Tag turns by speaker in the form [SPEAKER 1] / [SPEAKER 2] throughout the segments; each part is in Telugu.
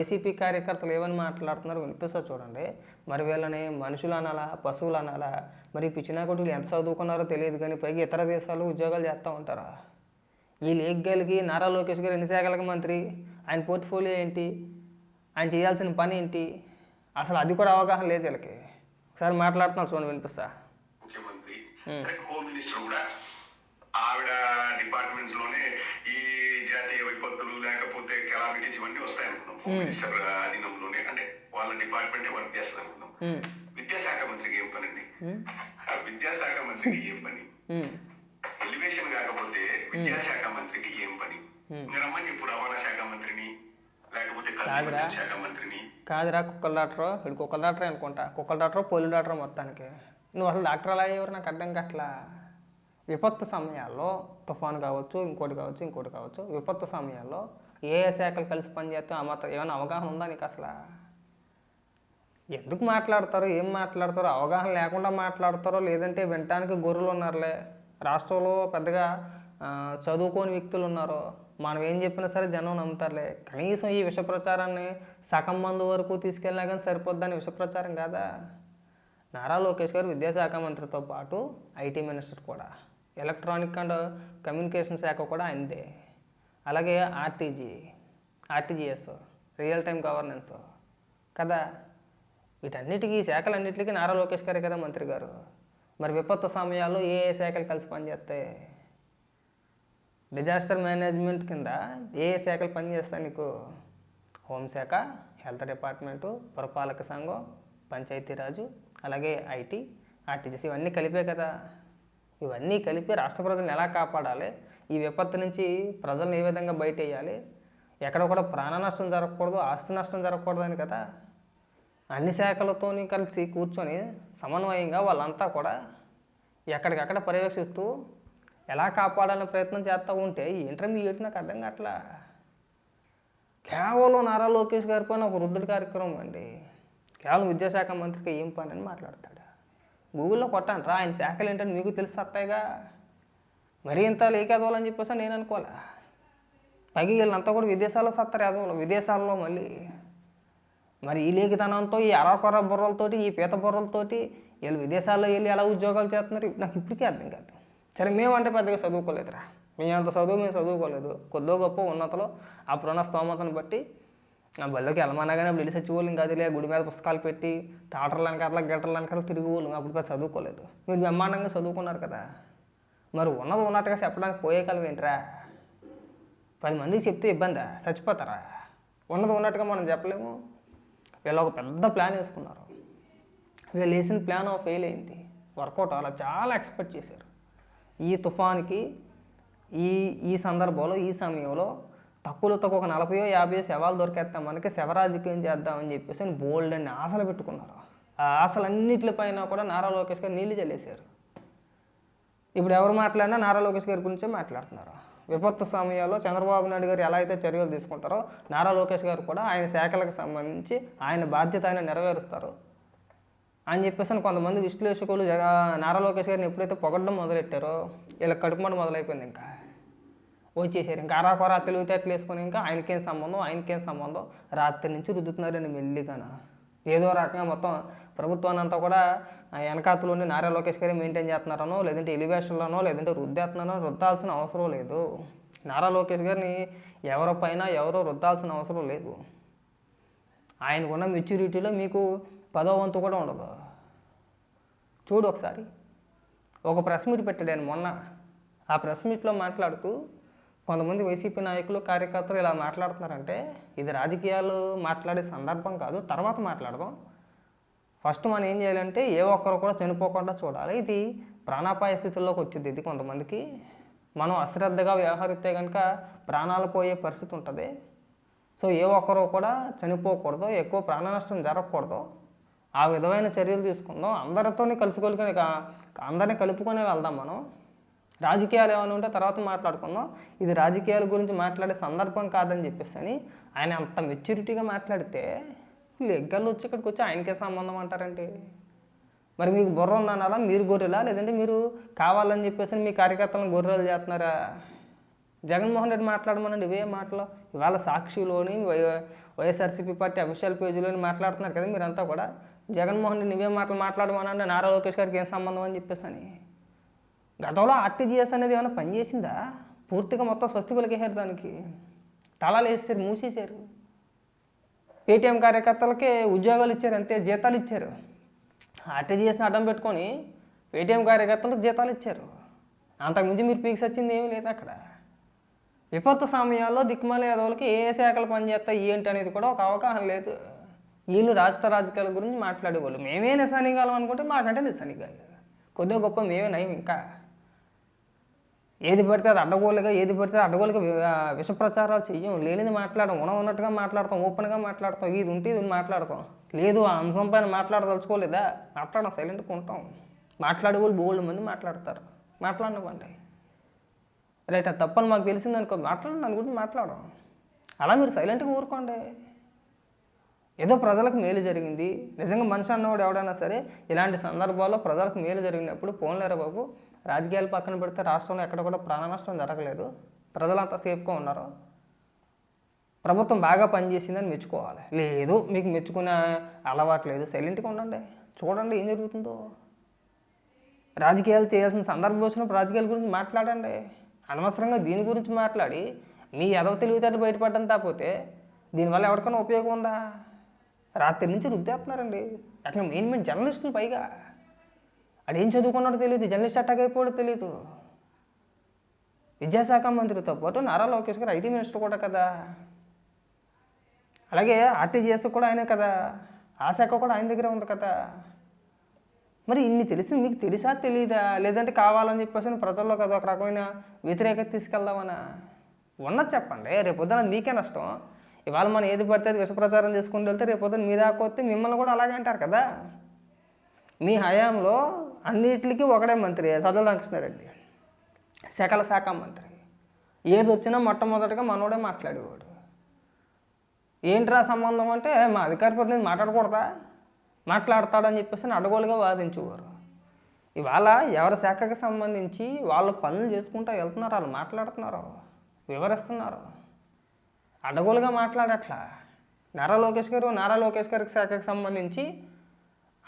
[SPEAKER 1] వైసీపీ కార్యకర్తలు ఏమని మాట్లాడుతున్నారు వినిపిస్తా చూడండి. మరి వీళ్ళని మనుషులు అనాలా పశువులు అనాలా? మరి ఈ పిచ్చినాకుడులు ఎంత చదువుకున్నారో తెలియదు కానీ పైగా ఇతర దేశాలు ఉద్యోగాలు చేస్తూ ఉంటారా? ఈ లేఖలకి నారా లోకేష్ గారు ఎన్ని శాఖలకు మంత్రి? ఆయన పోర్ట్ఫోలియో ఏంటి? ఆయన చేయాల్సిన పని ఏంటి? అసలు అది కూడా అవగాహన లేదు వీళ్ళకి. ఒకసారి మాట్లాడుతున్నారు చూడండి వినిపిస్తా.
[SPEAKER 2] ముఖ్యమంత్రి సరే హోమ్ మినిస్టర్ కూడా ఆవిడ డిపార్ట్మెంట్స్లోనే ఈ జాతీయ విపత్తులు లేకపోతే కెలామిటీస్ ఇవన్నీ వస్తాయి అనుకున్నాం మినిస్టర్ అధీనంలోనే అంటే వాళ్ళ డిపార్ట్మెంట్ వర్క్ చేస్తుంది అనుకున్నాం విద్యాశాఖ మంత్రికి ఏం పని అండి విద్యాశాఖ మంత్రికి ఏం పని? ఎలివేషన్ కాకపోతే విద్యాశాఖ మంత్రికి ఏం పని? ఇంకా రమ్మని చెప్పు రవాణా శాఖ మంత్రిని లేకపోతే శాఖ మంత్రిని.
[SPEAKER 1] కాదురా కుక్కల డాక్టర్. వీడు కుక్కల డాక్టర్ అనుకుంటా. కుక్కల డాక్టర్ పోలి డాక్టర్ మొత్తానికి. నువ్వు అసలు డాక్టర్ అలా అయ్యేవారు నాకు అర్థం కావట్లా. విపత్తు సమయాల్లో తుఫాను కావచ్చు ఇంకోటి కావచ్చు ఇంకోటి కావచ్చు విపత్తు సమయాల్లో ఏ ఏ శాఖలు కలిసి పనిచేస్తే ఆ మాత్రం ఏమైనా అవగాహన ఉందా నీకు అసలు? ఎందుకు మాట్లాడతారు ఏం మాట్లాడతారో అవగాహన లేకుండా మాట్లాడతారో లేదంటే వినటానికి గొర్రెలు ఉన్నారులే. రాష్ట్రంలో పెద్దగా చదువుకోని వ్యక్తులు ఉన్నారు. మనం ఏం చెప్పినా సరే జనం నమ్ముతారులే. కనీసం ఈ విష ప్రచారాన్ని సగం మంది వరకు తీసుకెళ్ళినా కానీ సరిపోద్దని విష ప్రచారం కాదా? నారా లోకేష్ గారు విద్యాశాఖ మంత్రితో పాటు ఐటీ మినిస్టర్ కూడా. ఎలక్ట్రానిక్ అండ్ కమ్యూనికేషన్ శాఖ కూడా ఆయనదే. అలాగే RTG RTGS real time governance కదా. వీటన్నిటికీ ఈ శాఖలన్నింటికీ నారా లోకేష్ గారే కదా మంత్రి గారు. మరి విపత్తు సమయాల్లో ఏ ఏ శాఖలు కలిసి పనిచేస్తాయి డిజాస్టర్ మేనేజ్మెంట్ కింద ఏ ఏ శాఖలు పనిచేస్తాయి నీకు? హోంశాఖ హెల్త్ డిపార్ట్మెంటు పురపాలక సంఘం పంచాయతీరాజు అలాగే ఐటీ ఆర్టీజీసీ ఇవన్నీ కలిపే కదా. ఇవన్నీ కలిపి రాష్ట్ర ప్రజలను ఎలా కాపాడాలి? ఈ విపత్తు నుంచి ప్రజలను ఏ విధంగా బయట వేయాలి ఎక్కడ కూడా ప్రాణ నష్టం జరగకూడదు ఆస్తి నష్టం జరగకూడదు అని కదా? అన్ని శాఖలతోని కలిసి కూర్చొని సమన్వయంగా వాళ్ళంతా కూడా ఎక్కడికక్కడ పర్యవేక్షిస్తూ ఎలా కాపాడాలని ప్రయత్నం చేస్తూ ఉంటే ఇంటర్మీడియట్ నాకు అర్థం కావట్లా. కేవలం నారా లోకేష్ గారి పైన ఒక వృద్ధుడి కార్యక్రమం అండి. కేవలం విద్యాశాఖ మంత్రికి ఏం పని అని మాట్లాడతాడు. గూగుల్లో కొట్టాను. రా ఆయన శాఖలు ఏంటని మీకు తెలిసి వస్తాయిగా. మరీ ఇంత లేకేదోలని చెప్పేసి నేను అనుకోలే. పైకి వీళ్ళంతా కూడా విదేశాల్లో సత్తారు యాదవులు విదేశాల్లో మళ్ళీ. మరి ఈ లేఖితనంతో ఈ అరాకొర బుర్రలతోటి ఈ పీత బుర్రలతోటి వీళ్ళు విదేశాల్లో వెళ్ళి ఎలా ఉద్యోగాలు చేస్తున్నారు? నాకు ఇప్పటికీ అర్థం కాదు. సరే మేమంటే పెద్దగా చదువుకోలేదురా. మేము అంత చదువు మేము చదువుకోలేదు. కొద్దో గొప్ప ఉన్నతలో అప్పుడున్న స్తోమతను బట్టి ఆ బళ్ళోకి వెళ్ళమనగానే వెళ్ళి చచ్చిపోలేం కాదులే గుడి మీద పుస్తకాలు పెట్టి తాటర్లు వెనకాల గిటర్ల వెనకాల తిరిగి అప్పుడు పెద్ద చదువుకోలేదు. మీరు బ్రహ్మాండంగా చదువుకున్నారు కదా. మరి ఉన్నది ఉన్నట్టుగా చెప్పడానికి పోయే కాలం ఏంట్రా? పది మందికి చెప్తే ఇబ్బందా? చచ్చిపోతారా? ఉన్నది ఉన్నట్టుగా మనం చెప్పలేము. వీళ్ళు ఒక పెద్ద ప్లాన్ వేసుకున్నారు. వీళ్ళు వేసిన ప్లాన్ ఫెయిల్ అయింది. వర్కౌట్ అలా చాలా ఎక్స్పెక్ట్ చేశారు. ఈ తుఫాన్కి ఈ ఈ సందర్భంలో ఈ సమయంలో తక్కువలో తక్కువ ఒక నలభయో యాభై శవాలు దొరికేస్తాం. మనకి శవరాజకీయం చేద్దామని చెప్పేసి అని బోల్డ్ అని ఆశలు పెట్టుకున్నారు. ఆ ఆశలన్నిటిపైన కూడా నారా లోకేష్ గారు నీళ్ళు చల్లేశారు. ఇప్పుడు ఎవరు మాట్లాడినా నారా లోకేష్ గారి గురించే మాట్లాడుతున్నారు. విపత్తు సమయాల్లో చంద్రబాబు నాయుడు గారు ఎలా అయితే చర్యలు తీసుకుంటారో నారా లోకేష్ గారు కూడా ఆయన శాఖలకు సంబంధించి ఆయన బాధ్యత ఆయన నెరవేరుస్తారు అని చెప్పేసి అని కొంతమంది విశ్లేషకులు జగ నారా లోకేష్ గారిని ఎప్పుడైతే పొగడడం మొదలెట్టారో ఇలా కడుపుమంట మొదలైపోయింది ఇంకా. వచ్చేసారు. ఇంకా అరాకొరా తెలివితేటలు వేసుకొని ఇంకా ఆయనకేం సంబంధం? ఆయనకేం సంబంధం? రాత్రి నుంచి రుద్దుతున్నారండి మెల్లిగాన. ఏదో రకంగా మొత్తం ప్రభుత్వాన్ని అంతా కూడా ఆ వెనకాతలోని నారా లోకేష్ గారే మెయింటైన్ చేస్తున్నారనో లేదంటే ఎలివేషన్లోనో లేదంటే రుద్దేస్తున్నారో రుద్దాల్సిన అవసరం లేదు. నారా లోకేష్ గారిని ఎవరి పైన ఎవరో రుద్దాల్సిన అవసరం లేదు. ఆయనకున్న మెచ్యూరిటీలో మీకు పదో వంతు కూడా ఉండదు. చూడు ఒకసారి. ఒక ప్రెస్ మీట్ పెట్టాడు ఆయన మొన్న. ఆ ప్రెస్ మీట్లో మాట్లాడుతూ కొంతమంది వైసీపీ నాయకులు కార్యకర్తలు ఇలా మాట్లాడుతున్నారంటే ఇది రాజకీయాలు మాట్లాడే సందర్భం కాదు తర్వాత మాట్లాడదాం. ఫస్ట్ మనం ఏం చేయాలంటే ఏ ఒక్కరు కూడా చనిపోకుండా చూడాలి. ఇది ప్రాణాపాయ స్థితిలోకి వచ్చింది ఇది కొంతమందికి. మనం అశ్రద్ధగా వ్యవహరిస్తే కనుక ప్రాణాలు పోయే పరిస్థితి ఉంటుంది. సో ఏ ఒక్కరు కూడా చనిపోకూడదు ఎక్కువ ప్రాణ నష్టం జరగకూడదు. ఆ విధమైన చర్యలు తీసుకుందాం. అందరితోనే కలుసుకొని అందరినీ కలుపుకొని వెళ్దాం మనం. రాజకీయాలు ఏమైనా ఉంటే తర్వాత మాట్లాడుకుందాం. ఇది రాజకీయాల గురించి మాట్లాడే సందర్భం కాదని చెప్పేసి అని ఆయన అంత మెచ్యూరిటీగా మాట్లాడితే లెగ్గలు వచ్చి ఇక్కడికి వచ్చి ఆయనకే సంబంధం అంటారండి. మరి మీకు బుర్ర ఉందనాలా మీరు గొర్రెలా? లేదంటే మీరు కావాలని చెప్పేసి మీ కార్యకర్తలను గొర్రెలు చేస్తున్నారా? జగన్మోహన్ రెడ్డి మాట్లాడమనండి. ఇవే మాటలు. ఇవాళ సాక్షిలోని వై వైఎస్ఆర్సీపీ పార్టీ అఫీషియల్ పేజీలోని మాట్లాడుతున్నారు కదా మీరంతా కూడా. జగన్మోహన్ రెడ్డి ఇవే మాటలు మాట్లాడమనండి. నారా లోకేష్ గారికి ఏం సంబంధం అని చెప్పేసి అని. గతంలో ఆర్టీజీఎస్ అనేది ఏమైనా పనిచేసిందా పూర్తిగా మొత్తం స్వస్తి పలికేశారు దానికి. తలాలు వేసారు మూసేశారు. పేటీఎం కార్యకర్తలకే ఉద్యోగాలు ఇచ్చారు అంతే జీతాలు ఇచ్చారు. ఆర్టీజీఎస్ని అడ్డం పెట్టుకొని పేటీఎం కార్యకర్తలకు జీతాలు ఇచ్చారు. అంతకుమించి మీరు పీక్స్ వచ్చింది ఏమీ లేదు అక్కడ. విపత్తు సమయాల్లో దిక్కుమాల యాదవులకి ఏ శాఖలు పనిచేస్తాయి ఏంటి అనేది కూడా ఒక అవగాహన లేదు. వీళ్ళు రాష్ట్ర రాజకీయాల గురించి మాట్లాడేవాళ్ళు. మేమే నిశానిగాలం అనుకుంటే మాకంటే నిశానిగాలు కొద్దిగా గొప్ప మేమే నయం ఇంకా. ఏది పడితే అది అడ్డగోలుగా ఏది పడితే అడ్డగోలుగా విష ప్రచారాలు చెయ్యం. లేనిది మాట్లాడడం ఉన్న ఉన్నట్టుగా మాట్లాడతాం. ఓపెన్గా మాట్లాడతాం. ఇది ఉంటే ఇది మాట్లాడతాం. లేదు ఆ అంశం పైన మాట్లాడదలుచుకోలేదా? మాట్లాడడం సైలెంట్గా ఉంటాం. మాట్లాడే వాళ్ళు బోల్డ్ మంది మాట్లాడతారు. మాట్లాడనివ్వండి. రైట్ అది తప్పని మాకు తెలిసింది అనుకో మాట్లాడడం. దాని గురించి మాట్లాడడం. అలా మీరు సైలెంట్గా ఊరుకోండి. ఏదో ప్రజలకు మేలు జరిగింది. నిజంగా మనిషి అన్నవాడు ఎవడైనా సరే ఇలాంటి సందర్భాల్లో ప్రజలకు మేలు జరిగినప్పుడు పోన్లేరా బాబు? రాజకీయాలు పక్కన పెడితే రాష్ట్రంలో ఎక్కడ కూడా ప్రాణ నష్టం జరగలేదు. ప్రజలంతా సేఫ్గా ఉన్నారు. ప్రభుత్వం బాగా పనిచేసిందని మెచ్చుకోవాలి. లేదు మీకు మెచ్చుకునే అలవాటు లేదు. సైలెంట్గా ఉండండి. చూడండి ఏం జరుగుతుందో. రాజకీయాలు చేయాల్సిన సందర్భం వచ్చినప్పుడు రాజకీయాల గురించి మాట్లాడండి. అనవసరంగా దీని గురించి మాట్లాడి మీ ఎదవ తెలివితేటలు బయటపడడం తప్పితే దీనివల్ల ఎవరికైనా ఉపయోగం ఉందా? రాత్రి నుంచి రుద్దేస్తున్నారండి అక్కడ మెయిన్ మెయిన్ జర్నలిస్టులు పైగా. అదేం చదువుకున్నాడో తెలియదు జర్నలిస్ట్ అటాక్ అయిపోవడం తెలియదు విద్యాశాఖ మంత్రితో పాటు నారా లోకేష్ గారు ఐటీ మినిస్టర్ కూడా కదా. అలాగే ఆర్టీజీఎస్ కూడా ఆయనే కదా. ఆ శాఖ కూడా ఆయన దగ్గర ఉంది కదా. మరి ఇన్ని తెలిసి మీకు తెలుసా తెలియదా లేదంటే కావాలని చెప్పేసి ప్రజల్లో కదా ఒక రకమైన వ్యతిరేకత తీసుకెళ్దామనా. ఉన్నది చెప్పండి రేపొద్దున మీకే నష్టం. ఇవాళ మనం ఏది పడితే అది విషప్రచారం చేసుకుంటూ వెళ్తే రేపొద్దున మీ దాకొస్తే మిమ్మల్ని కూడా అలాగే అంటారు కదా. మీ హయాంలో అన్నిటికీ ఒకడే మంత్రి సజ్జల రామకృష్ణారెడ్డి. శాఖల శాఖ మంత్రి. ఏది వచ్చినా మొట్టమొదటిగా మనోడే మాట్లాడేవాడు. ఏంట్రా సంబంధం అంటే మా అధికార ప్రతినిధి మాట్లాడకూడదా? మాట్లాడతాడని చెప్పేసి అడగోలుగా వాదించేవారు. ఇవాళ ఎవరి శాఖకి సంబంధించి వాళ్ళు పనులు చేసుకుంటూ వెళ్తున్నారు వాళ్ళు మాట్లాడుతున్నారు వివరిస్తున్నారు. అడగోలుగా మాట్లాడట్లా. నారా లోకేష్ గారు నారా లోకేష్ గారికి శాఖకి సంబంధించి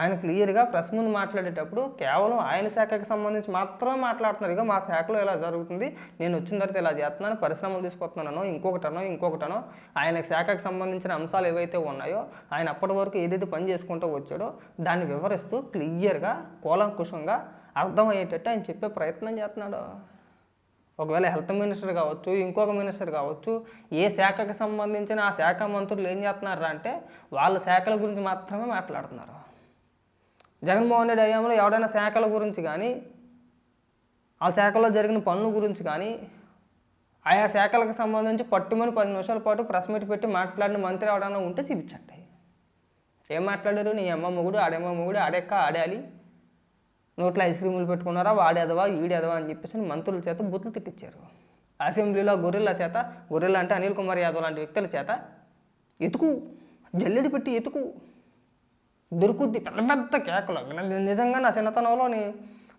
[SPEAKER 1] ఆయన క్లియర్గా ప్రెస్ ముందు మాట్లాడేటప్పుడు కేవలం ఆయన శాఖకి సంబంధించి మాత్రమే మాట్లాడుతున్నారు. ఇక మా శాఖలో ఇలా జరుగుతుంది. నేను వచ్చిన తర్వాత ఇలా చేస్తున్నాను. పరిశ్రమలు తీసుకొస్తున్నానో. ఇంకొకటనో ఇంకొకటనో ఆయన శాఖకు సంబంధించిన అంశాలు ఏవైతే ఉన్నాయో ఆయన అప్పటి వరకు ఏదైతే పని చేసుకుంటూ వచ్చాడో దాన్ని వివరిస్తూ క్లియర్గా కూలంకుషంగా అర్థమయ్యేటట్టు ఆయన చెప్పే ప్రయత్నం చేస్తున్నాడు. ఒకవేళ హెల్త్ మినిస్టర్ కావచ్చు ఇంకొక మినిస్టర్ కావచ్చు ఏ శాఖకు సంబంధించిన ఆ శాఖ మంత్రులు ఏం చేస్తున్నారు అంటే వాళ్ళ శాఖల గురించి మాత్రమే మాట్లాడుతున్నారు. జగన్మోహన్ రెడ్డి హయాంలో ఎవడైనా శాఖల గురించి కానీ ఆ శాఖలో జరిగిన పనుల గురించి కానీ ఆయా శాఖలకు సంబంధించి పట్టుమని పది నిమిషాల పాటు ప్రెస్ మీట్ పెట్టి మాట్లాడిన మంత్రి ఎవడైనా ఉంటే చూపించండి. ఏం మాట్లాడారు? నీ అమ్మ మొగుడు ఆడేమ్మ మొగుడు ఆడెక్క ఆడాలి. నోట్లో ఐస్ క్రీములు పెట్టుకున్నారా? వాడేదవా? ఈడేదవా? అని చెప్పేసి మంత్రుల చేత బుద్ధులు తిట్టించారు అసెంబ్లీలో గొర్రెల చేత గొర్రెల అంటే అనిల్ కుమార్ యాదవ్ లాంటి వ్యక్తుల చేత ఎతుకు జల్లెడి పెట్టి ఎతుకు. దొరుకుద్ది. పెద్ద పెద్ద కేకలు. నిజంగా నా చిన్నతనంలోని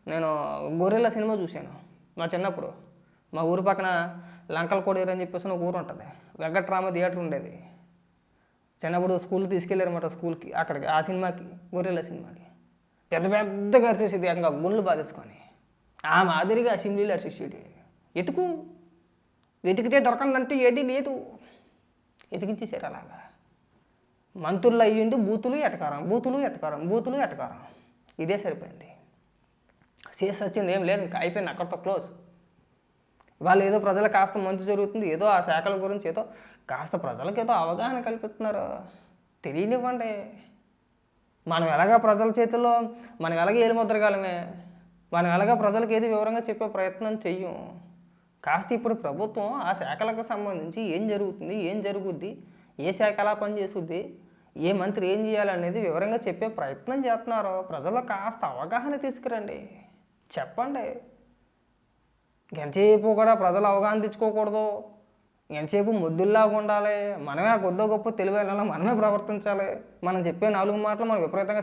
[SPEAKER 1] నేను గొర్రెల సినిమా చూశాను. మా చిన్నప్పుడు. మా ఊరి పక్కన లంకల కోడేరు అని చెప్పేసి ఒక ఊరు ఉంటుంది. వెంకట్రామ థియేటర్ ఉండేది. చిన్నప్పుడు స్కూల్ తీసుకెళ్ళారన్నమాట స్కూల్కి. అక్కడికి ఆ సినిమాకి గొర్రెల సినిమాకి. పెద్ద పెద్దగా అరిచేసేది ఇంకా గుండ్లు బాధేసుకొని ఆ మాదిరిగా అసెంబ్లీలో అరిచేసేది ఎతుకు. వెతికితే దొరకందంటే ఏది లేదు. ఎతికించేసారు అలాగా. మంత్రులు అయ్యుండి బూతులు ఎటకారం బూతులు ఎటకారం బూతులు ఎటకారం. ఇదే సరిపోయింది. చేసి వచ్చింది ఏం లేదు ఇంకా అయిపోయింది అక్కడితో క్లోజ్. వాళ్ళు ఏదో ప్రజలకు కాస్త మంచి జరుగుతుంది ఏదో ఆ శాఖల గురించి ఏదో కాస్త ప్రజలకు ఏదో అవగాహన కల్పిస్తున్నారు. తెలియనివ్వండి. మనం ఎలాగా ప్రజల చేతుల్లో మనం ఎలాగ ఏలుముద్రగాలమే మనం ఎలాగా ప్రజలకు ఏది వివరంగా చెప్పే ప్రయత్నం చెయ్యం. కాస్త ఇప్పుడు ప్రభుత్వం ఆ శాఖలకు సంబంధించి ఏం జరుగుతుంది ఏం జరుగుద్ది ఏ శాఖ ఎలా పనిచేస్తుంది ఏ మంత్రి ఏం చేయాలనేది వివరంగా చెప్పే ప్రయత్నం చేస్తున్నారు. ప్రజల్లో కాస్త అవగాహన తీసుకురండి. చెప్పండి. ఎంతసేపు కూడా ప్రజలు అవగాహన తెచ్చుకోకూడదు. ఎంతసేపు ముద్దుల్లాగా ఉండాలి. మనమే ఆ కొద్దో గొప్ప తెలివైన మనమే ప్రవర్తించాలి. మనం చెప్పే నాలుగు మాటలు మనం విపరీతంగా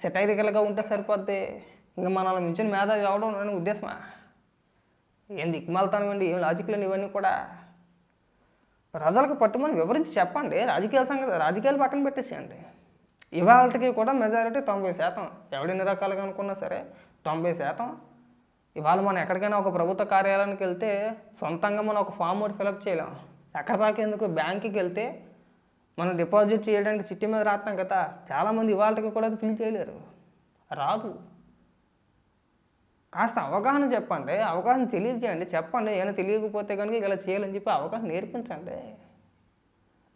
[SPEAKER 1] సెటైరికల్గా ఉంటే సరిపోద్ది. ఇంకా మనల్ని మించిన మేధావి అవడం అనే ఉద్దేశమా? ఏం దిక్కుమాలతానండి ఏం లాజిక్లు ఇవన్నీ కూడా. ప్రజలకు పట్టుమని వివరించి చెప్పండి. రాజకీయాల సంగతి రాజకీయాలు పక్కన పెట్టేసేయండి. ఇవాళకి కూడా మెజారిటీ తొంభై శాతం. ఎవడెన్ని రకాలుగా అనుకున్నా సరే తొంభై శాతం. ఇవాళ మనం ఎక్కడికైనా ఒక ప్రభుత్వ కార్యాలయానికి వెళ్తే సొంతంగా మనం ఒక ఫామ్ ఒకటి ఫిలప్ చేయలేం. ఎక్కడ తాకేందుకు బ్యాంకుకి వెళ్తే మనం డిపాజిట్ చేయడానికి చిట్టి మీద రాస్తాం కదా. చాలామంది ఇవాళకి కూడా అది ఫిల్ చేయలేరు. రాదు. కాస్త అవగాహన చెప్పండి అవగాహన తెలియజేయండి. చెప్పండి ఏమైనా తెలియకపోతే కనుక ఇలా చేయాలని చెప్పి అవగాహన నేర్పించండి.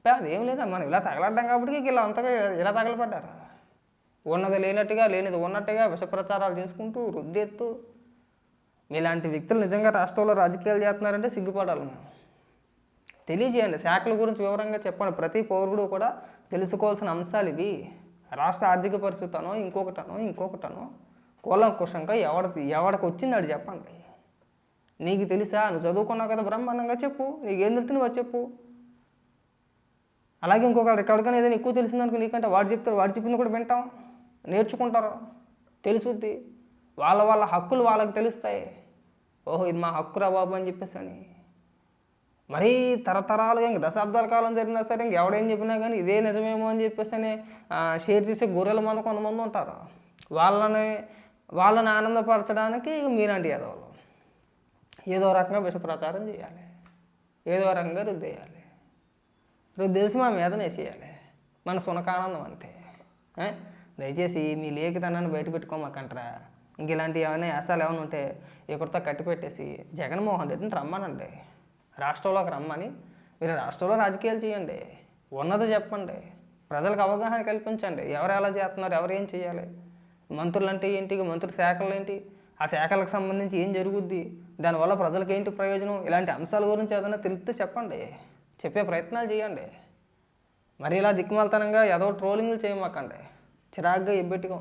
[SPEAKER 1] అదేం లేదా? మనం ఇలా తగలడ్డాం కాబట్టి ఇలా అంతగా ఇలా తగలపడ్డారు ఉన్నది లేనట్టుగా లేనిది ఉన్నట్టుగా విషప్రచారాలు చేసుకుంటూ రుద్దెత్తు ఇలాంటి వ్యక్తులు నిజంగా రాష్ట్రంలో రాజకీయాలు చేస్తున్నారంటే సిగ్గుపడాలి మనం. తెలియజేయండి శాఖల గురించి వివరంగా చెప్పండి. ప్రతి పౌరుడు కూడా తెలుసుకోవాల్సిన అంశాలు ఇవి. రాష్ట్ర ఆర్థిక పరిస్థితనో ఇంకొకటనో ఇంకొకటనో కూలంకుషంగా ఎవడి ఎవడికి వచ్చింది అది చెప్పండి. నీకు తెలుసా? నువ్వు చదువుకున్నావు కదా బ్రహ్మాండంగా చెప్పు. నీకేం తెలుసు నువ్వు చెప్పు. అలాగే ఇంకొకటి ఎక్కడికైనా ఏదైనా ఎక్కువ తెలిసిందనుకో నీకంటే వాడు చెప్తారు వాడు చెప్పింది కూడా వింటాం. నేర్చుకుంటారు. తెలుసుద్ది. వాళ్ళ వాళ్ళ హక్కులు వాళ్ళకి తెలుస్తాయి. ఓహో ఇది మా హక్కురా బాబు అని చెప్పేసి అని. మరీ తరతరాలుగా ఇంక దశాబ్దాల కాలం జరిగినా సరే ఇంక ఎవడేం చెప్పినా కానీ ఇదే నిజమేమో అని చెప్పేసి అని షేర్ చేసే గొర్రెల మంద కొంతమంది ఉంటారు. వాళ్ళని వాళ్ళని ఆనందపరచడానికి ఇక మీలాంటి యాదవులు. ఏదో రకంగా విష ప్రచారం చేయాలి. ఏదో రకంగా రుద్దేయాలి రుద్దేసి మా మీద వేసేయాలి మన సునకానందం అంతే. దయచేసి మీ లేఖితనాన్ని బయట పెట్టుకోమాకంటారా. ఇంక ఇలాంటి ఏమైనా యాసాలు ఏమైనా ఉంటే ఎక్కడితో కట్టి పెట్టేసి జగన్మోహన్ రెడ్డిని రమ్మనండి. రాష్ట్రంలోకి రమ్మని. మీరు రాష్ట్రంలో రాజకీయాలు చేయండి. ఉన్నది చెప్పండి. ప్రజలకు అవగాహన కల్పించండి. ఎవరు ఎలా చేస్తున్నారు ఎవరు ఏం చేయాలి? మంత్రులు అంటే ఏంటి? మంత్రుల శాఖలు ఏంటి? ఆ శాఖలకు సంబంధించి ఏం జరుగుద్ది? దానివల్ల ప్రజలకు ఏంటి ప్రయోజనం? ఇలాంటి అంశాల గురించి ఏదైనా తెలిస్తే చెప్పండి. చెప్పే ప్రయత్నాలు చేయండి. మరి ఇలా దిక్కుమాలతనంగా ఏదో ట్రోలింగ్లు చేయమాకండి. చిరాగ్గా ఇబ్బెట్టుగా